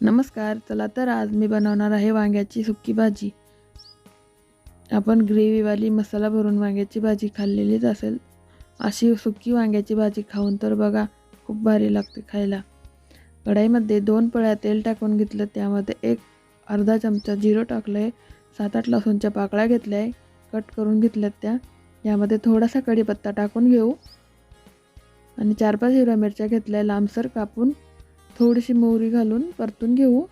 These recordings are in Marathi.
नमस्कार चला तर आज मी बनवणार आहे वांग्याची सुकी भाजी. आपण ग्रेव्हीवाली मसाला भरून वांग्याची भाजी खाल्लेलीच असेल. अशी सुकी वांग्याची भाजी खाऊन तर बघा खूप भारी लागते खायला. कढाईमध्ये दोन पळ्या तेल टाकून घेतलं त्यामध्ये एक अर्धा चमचा जिरो टाकलं आहे सात आठ लसूणच्या पाकळ्या घेतल्या आहे कट करून घेतल्यात त्या. यामध्ये थोडासा कढीपत्ता टाकून घेऊ. आणि चार पाच हिरव्या मिरच्या घेतल्या लांबसर कापून थोडीशी मोहरी घालून परतून घेऊ.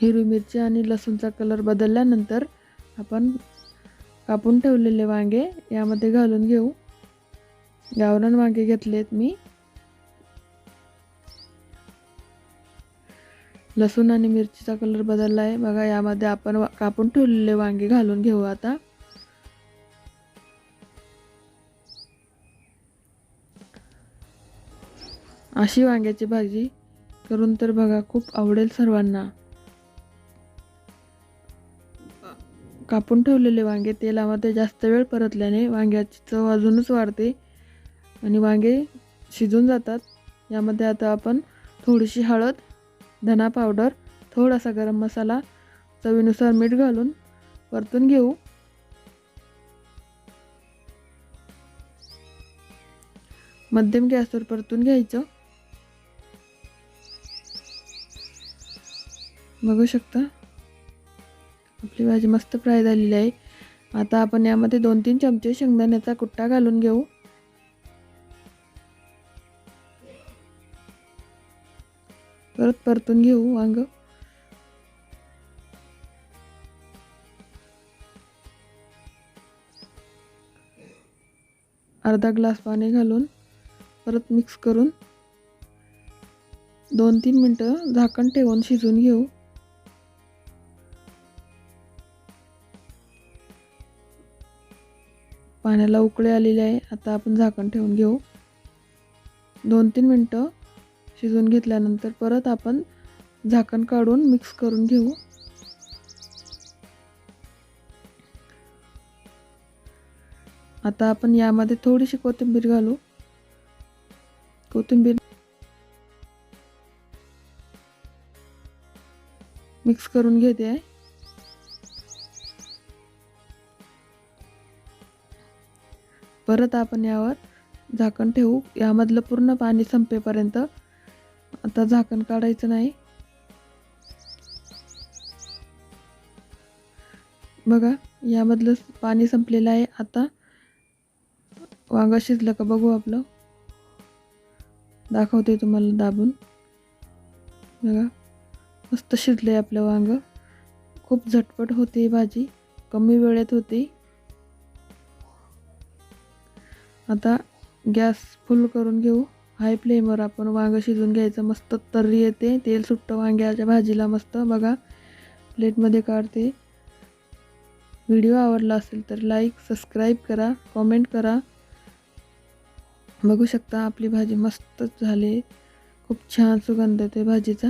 हिरवी मिरची आणि लसूणचा कलर बदलल्यानंतर आपण कापून ठेवलेले वांगे यामध्ये घालून घेऊ. गावरान वांगे घेतलेत मी. लसूण आणि मिरचीचा कलर बदलला आहे बघा यामध्ये आपण कापून ठेवलेले वांगे घालून घेऊ आता. अशी वांग्याची भाजी करून तर बघा खूप आवडेल सर्वांना. कापून ठेवलेले वांगे तेलामध्ये जास्त वेळ परतल्याने वांग्याची चव अजूनच वाढते आणि वांगे शिजून जातात. यामध्ये आता आपण थोडीशी हळद धना पावडर थोडासा गरम मसाला चवीनुसार मीठ घालून परतून घेऊ. मध्यम गॅसवर परतून घ्यायचं. बघू शकता. आपली भाजी मस्त फ्राय झालेली आहे. आता आपण यामध्ये दोन तीन चमचे शेंगदाण्याचा कुट्टा घालून घेऊ. परत परतून घेऊ वांग. अर्धा ग्लास पाणी घालून परत मिक्स करून दोन तीन मिनटं झाकण ठेवून शिजून घेऊ. पाण्याला उकळे आलेले आहे. आता आपण झाकण ठेवून घेऊ. दोन तीन मिनटं शिजवून घेतल्यानंतर परत आपण झाकण काढून मिक्स करून घेऊ. आता आपण यामध्ये थोडीशी कोथिंबीर घालू. कोथिंबीर मिक्स करून घेते. आहे परत आपण यावर झाकण ठेवू. यामधलं पूर्ण पाणी संपेपर्यंत आता झाकण काढायचं नाही. बघा यामधलं पाणी संपलेलं आहे. आता वांग शिजलं का बघू आपलं. दाखवते तुम्हाला दाबून. बघा मस्त शिजले आपलं वांग. खूप झटपट होते भाजी. कमी वेळेत होते. आता गॅस फुल करून घेऊ. हाय फ्लेमवर आपण वांग शिजून घ्यायचं मस्त तर्री येते. तेल सुट्टं वांग्याच्या भाजीला मस्त बघा. प्लेटमध्ये काढते. व्हिडिओ आवडला असेल तर लाईक सबस्क्राईब करा कॉमेंट करा. बघू शकता आपली भाजी मस्तच झाली. खूप छान सुगंध येते भाजीचा.